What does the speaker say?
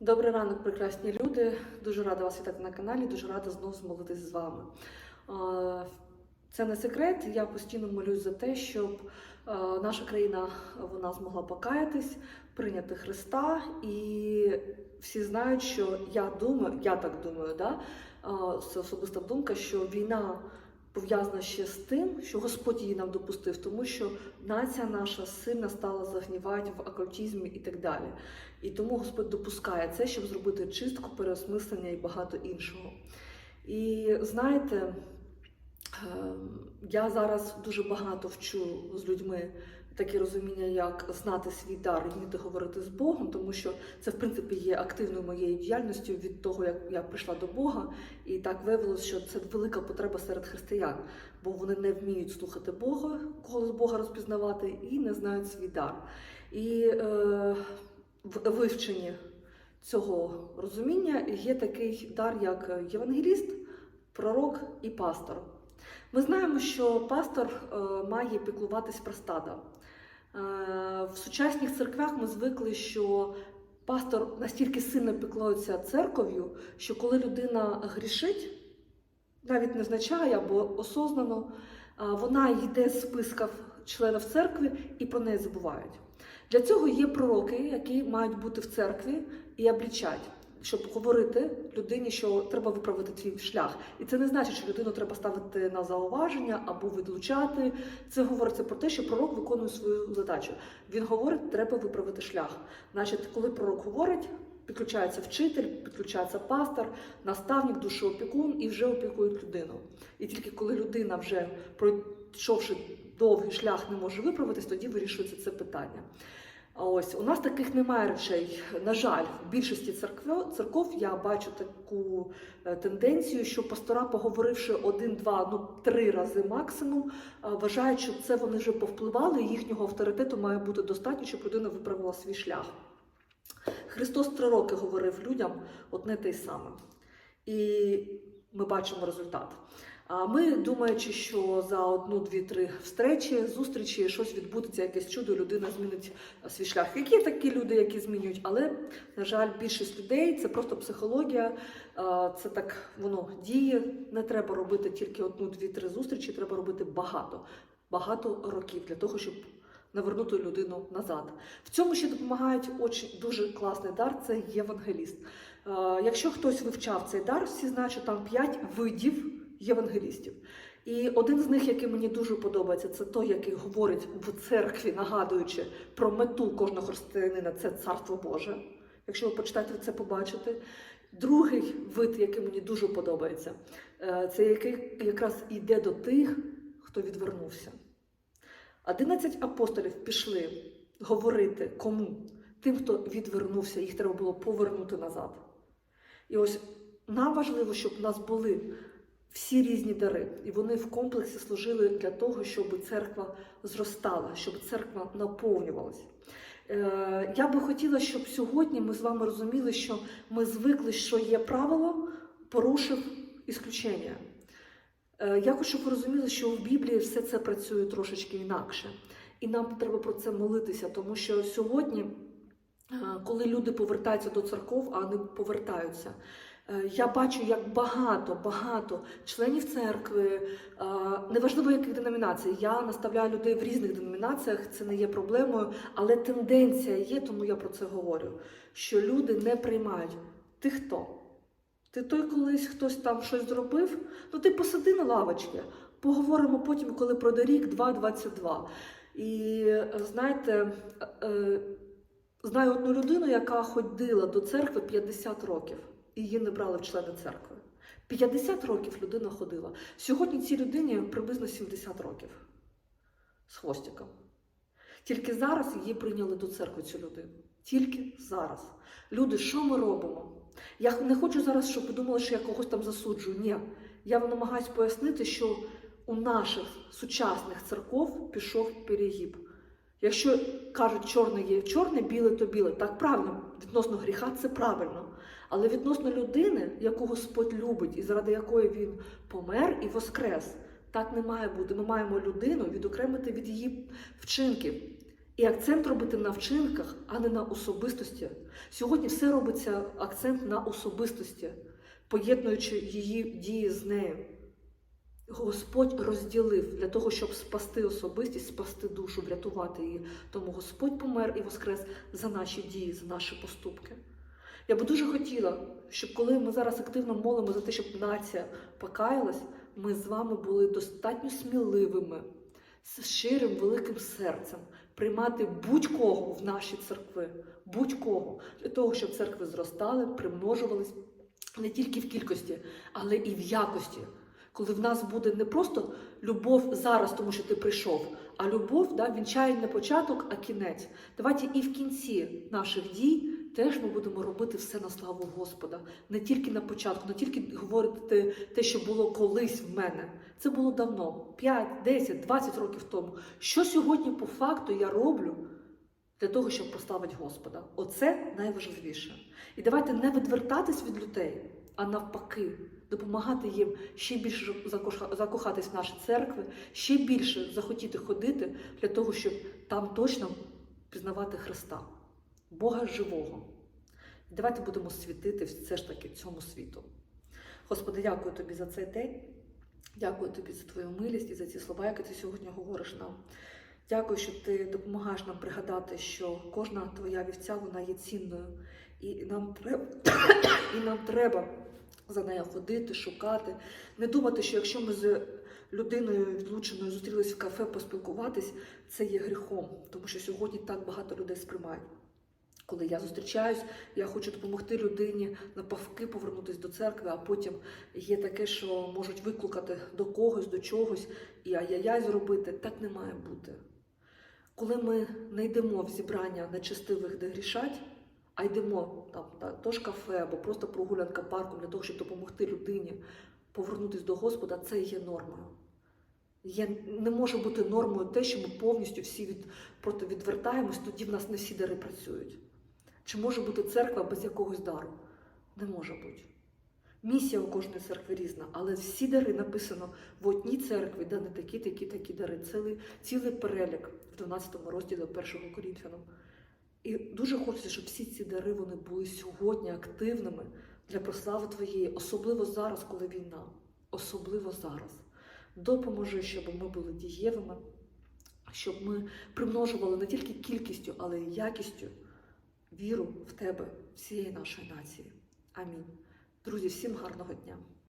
Добрий ранок, прекрасні люди. Дуже рада вас вітати на каналі, дуже рада знову змолитись з вами. Це не секрет. Я постійно молюсь за те, щоб наша країна вона змогла покаятись, прийняти Христа. І всі знають, що я думаю, я так думаю, да? це особиста думка, що війна. Пов'язана ще з тим, що Господь її нам допустив, тому що нація наша сильно стала загнівати в окультизмі і так далі. І тому Господь допускає це, щоб зробити чистку, переосмислення і багато іншого. І знаєте, ем, я зараз дуже багато вчу з людьми таке розуміння, як знати свій дар і вміти говорити з Богом, тому що це, в принципі, є активною моєю діяльністю від того, як я прийшла до Бога. І так виявилося, що це велика потреба серед християн, бо вони не вміють слухати Бога, голос Бога розпізнавати і не знають свій дар. І е, в вивченні цього розуміння є такий дар, як євангеліст, пророк і пастор. Ми знаємо, що пастор е, має піклуватись про стадо. Е, в сучасних церквях ми звикли, що пастор настільки сильно піклується церков'ю, що коли людина грішить, навіть невзначає або осознано, е, вона йде з списків членів церкви і про неї забувають. Для цього є пророки, які мають бути в церкві і облічать, щоб говорити людині, що треба виправити твій шлях. І це не значить, що людину треба ставити на зауваження або відлучати. Це говориться про те, що пророк виконує свою задачу. Він говорить, треба виправити шлях. Значить, коли пророк говорить, підключається вчитель, підключається пастор, наставник, душоопікун і вже опікують людину. І тільки коли людина вже пройшовши довгий шлях не може виправитись, тоді вирішується це питання. Ось у нас таких немає речей. На жаль, в більшості церкв, церков я бачу таку е, тенденцію, що пастора, поговоривши один, два, ну три рази максимум, е, вважають, що це вони вже повпливали, і їхнього авторитету має бути достатньо, щоб людина виправила свій шлях. Христос три роки говорив людям одне те й саме. І ми бачимо результат. Ми, думаючи, що за одну, дві, три встречі, зустрічі щось відбудеться, якесь чудо, людина змінить свій шлях. Які такі люди, які змінюють, але на жаль, більшість людей це просто психологія, це так воно діє. Не треба робити тільки одну, дві, три зустрічі, треба робити багато, багато років для того, щоб навернути людину назад. В цьому ще допомагають очень дуже класний дар це євангеліст. Е, Якщо хтось вивчав цей дар, всі знають, що там п'ять видів євангелістів. І один з них, який мені дуже подобається, це той, який говорить в церкві, нагадуючи про мету кожного християнина, це царство Боже. Якщо ви почитаєте, це побачите. Другий вид, який мені дуже подобається, е, це який якраз йде до тих, хто відвернувся. Одинадцять апостолів пішли говорити кому? Тим, хто відвернувся, їх треба було повернути назад. І ось нам важливо, щоб у нас були всі різні дари, і вони в комплексі служили для того, щоб церква зростала, щоб церква наповнювалася. Е, Я би хотіла, щоб сьогодні ми з вами розуміли, що ми звикли, що є правило, порушив ісключення. Е, Я хочу, щоб ви розуміли, що в Біблії все це працює трошечки інакше. І нам треба про це молитися, тому що сьогодні, е, коли люди повертаються до церков, а не повертаються, я бачу, як багато, багато членів церкви, е, неважливо яких деномінацій, я наставляю людей в різних деномінаціях, це не є проблемою, але тенденція є, тому я про це говорю. Що люди не приймають. Ти хто? Ти той колись хтось там щось зробив? Ну ти посиди на лавочці. Поговоримо потім, коли пройде рік, два, 22. І е, знаєте, е, е, знаю одну людину, яка ходила до церкви 50 років, її не брали в члени церкви. 50 років людина ходила. Сьогодні цій людині приблизно 70 років з хвостиком. Тільки зараз її прийняли до церкви цю людину. Тільки зараз. Люди, що ми робимо? Я не хочу зараз, щоб ви думали, що я когось там засуджую. Ні. Я намагаюся пояснити, що у наших сучасних церков пішов перегіб. Якщо кажуть, чорне є чорне, біле то біле, так правильно, відносно гріха це правильно. Але відносно людини, яку Господь любить і заради якої він помер і воскрес, так не має бути. Ми маємо людину відокремити від її вчинків. І акцент робити на вчинках, а не на особистості. Сьогодні все робиться акцент на особистості, поєднуючи її дії з нею. Господь розділив для того, щоб спасти особистість, спасти душу, врятувати її. Тому Господь помер і воскрес за наші дії, за наші поступки. Я би дуже хотіла, щоб коли ми зараз активно молимо за те, щоб нація покаялась, ми з вами були достатньо сміливими, з щирим великим серцем приймати будь-кого в наші церкви, будь-кого, для того, щоб церкви зростали, примножувались не тільки в кількості, але і в якості. Коли в нас буде не просто любов зараз, тому що ти прийшов, а любов да, вінчає не початок, а кінець. Давайте і в кінці наших дій теж ми будемо робити все на славу Господа. Не тільки на початку, не тільки говорити те, що було колись в мене. Це було давно, 5, 10, 20 років тому. Що сьогодні по факту я роблю для того, щоб прославити Господа? Оце найважливіше. І давайте не відвертатись від людей, а навпаки, допомагати їм ще більше закохатись в наші церкви, ще більше захотіти ходити для того, щоб там точно пізнавати Христа, Бога живого. Давайте будемо світити все ж таки цьому світу. Господи, дякую тобі за цей день. Дякую тобі за твою милість і за ці слова, які ти сьогодні говориш нам. Дякую, що ти допомагаєш нам пригадати, що кожна твоя вівця вона є цінною, і нам треба, і нам треба за нею ходити, шукати, не думати, що якщо ми з людиною відлученою зустрілись в кафе поспілкуватись, це є гріхом, тому що сьогодні так багато людей сприймають. Коли я зустрічаюсь, я хочу допомогти людині навпаки повернутися до церкви, а потім є таке, що можуть викликати до когось, до чогось і ай-яй-яй зробити. Так не має бути. Коли ми не йдемо в зібрання нечестивих, де грішать, а йдемо там та то ж кафе або просто прогулянка парком для того, щоб допомогти людині повернутися до Господа, це є нормою. Є, не може бути нормою те, що ми повністю всі від, проти відвертаємось, тоді в нас не всі дари працюють. Чи може бути церква без якогось дару? Не може бути. Місія у кожної церкви різна, але всі дари написано в одній церкві, де не такі, такі, такі дари. Цілий, цілий перелік в 12 розділі 1 Корінфянам. І дуже хочеться, щоб всі ці дари вони були сьогодні активними для прослави Твоєї, особливо зараз, коли війна. Особливо зараз. Допоможи, щоб ми були дієвими, щоб ми примножували не тільки кількістю, але й якістю віру в тебе, всієї нашої нації. Амінь. Друзі, всім гарного дня!